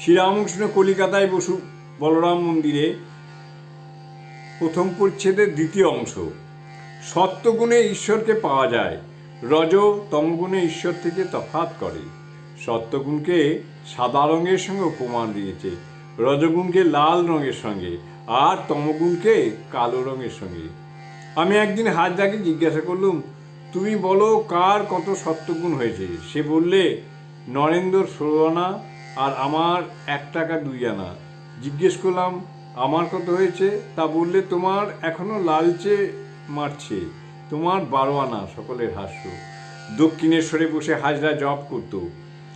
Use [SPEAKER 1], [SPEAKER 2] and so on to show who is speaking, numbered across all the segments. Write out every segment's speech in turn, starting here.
[SPEAKER 1] শ্রীরামকৃষ্ণ কলিকাতায় বসু বলরাম মন্দিরে প্রথম পরিচ্ছেদের দ্বিতীয় অংশ। সত্যগুণে ঈশ্বরকে পাওয়া যায়, রজ তমগুণে ঈশ্বর থেকে তফাৎ করে। সত্যগুণকে সাদা রঙের সঙ্গে উপমান দিয়েছে, রজগুণকে লাল রঙের সঙ্গে আর তমগুণকে কালো রঙের সঙ্গে। আমি একদিন হাজরাকে জিজ্ঞাসা করলুম, তুমি বলো কার কত সত্যগুণ হয়েছে? সে বললে, নরেন্দ্র আনা আর আমার এক টাকা দুই আনা। জিজ্ঞেস করলাম, আমার কত হয়েছে? তা বললে, তোমার এখনও লালচে মারছে। তোমার বারো আনা, সকলের হাস্য। দক্ষিণেশ্বরে বসে হাজরা জব করত।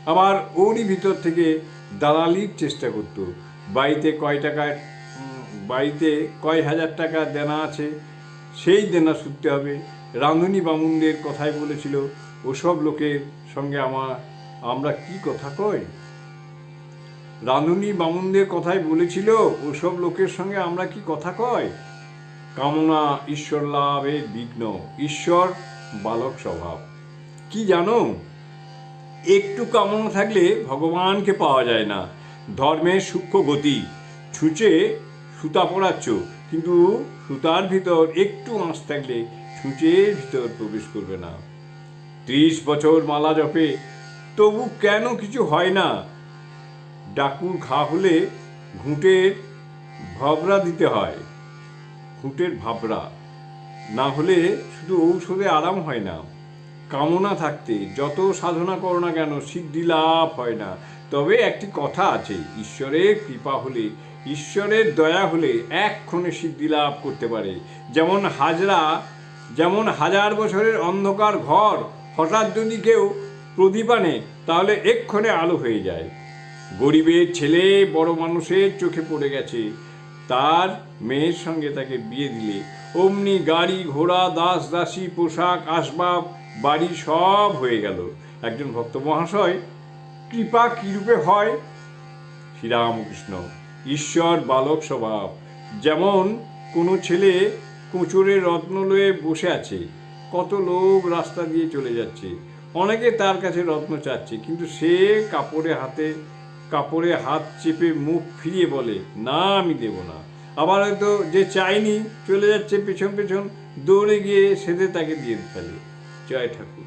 [SPEAKER 1] আবার ওরই ভিতর থেকে দালালির চেষ্টা করত। বাড়িতে কয় টাকায় বাড়িতে কয় হাজার টাকা দেনা আছে, সেই দেনা শুনতে হবে। রাঁধুনি বামুনদের কথাই বলেছিল, ওসব লোকের সঙ্গে আমার আমরা কি কথা কই রাঁধুনি বামুনদের কথাই বলেছিল, ওসব লোকের সঙ্গে আমরা কি কথা কয়? কামনা, ঈশ্বর লাভের বিঘ্ন, ঈশ্বর বালক স্বভাব। কি জানো? একটু কামনা থাকলে ভগবানকে পাওয়া যায় না। ধর্মের সূক্ষ্ম গতি, ছুঁচে সুতা পড়াচ্ছ, কিন্তু সুতার ভিতর একটু আঁচ থাকলে ছুঁচের ভিতর প্রবেশ করবে না। ত্রিশ বছর মালা জপে, তবু কেন কিছু হয় না? ডাকুর ঘা হলে ঘুঁটের ভবরা দিতে হয়। ঘুঁটের ভাবরা না হলে শুধু ঔষধে আরাম হয় না। কামনা থাকতে, যত সাধনা করো না কেন, সিদ্ধি লাভ হয় না। তবে একটি কথা আছে, ঈশ্বরের কৃপা হলে, ঈশ্বরের দয়া হলে এক্ষণে সিদ্ধি লাভ করতে পারে। যেমন হাজরা, যেমন হাজার বছরের অন্ধকার ঘর, হঠাৎ যদি কেউ প্রদীপ আনে, তাহলে এক্ষণে আলো হয়ে যায়। গরিবের ছেলে, বড় মানুষের চোখে পড়ে গেছে। তার মেয়ের সঙ্গে তাকে বিয়ে দিলে। অমনি গাড়ি, ঘোড়া, দাস, দাসী, পোশাক, আসবাব, বাড়ি সব হয়ে গেল। একজন ভক্ত মহাশয়, কৃপা কীরূপে হয়? শ্রীরামকৃষ্ণ, ঈশ্বর বালক স্বভাব। যেমন কোনো ছেলে কুঁচুরের রত্ন লয়ে বসে আছে, কত লোক রাস্তা দিয়ে চলে যাচ্ছে। অনেকে তার কাছে রত্ন চাচ্ছে, কিন্তু সে কাপড়ে হাতে কাপড়ে হাত চেপে মুখ ফিরিয়ে বলে, না, আমি দেব না। আবার হয়তো যে চাইনি চলে যাচ্ছে পেছন পেছন, দৌড়ে গিয়ে সেদে তাকে দিয়ে ফেলে। জয় ঠাকুর।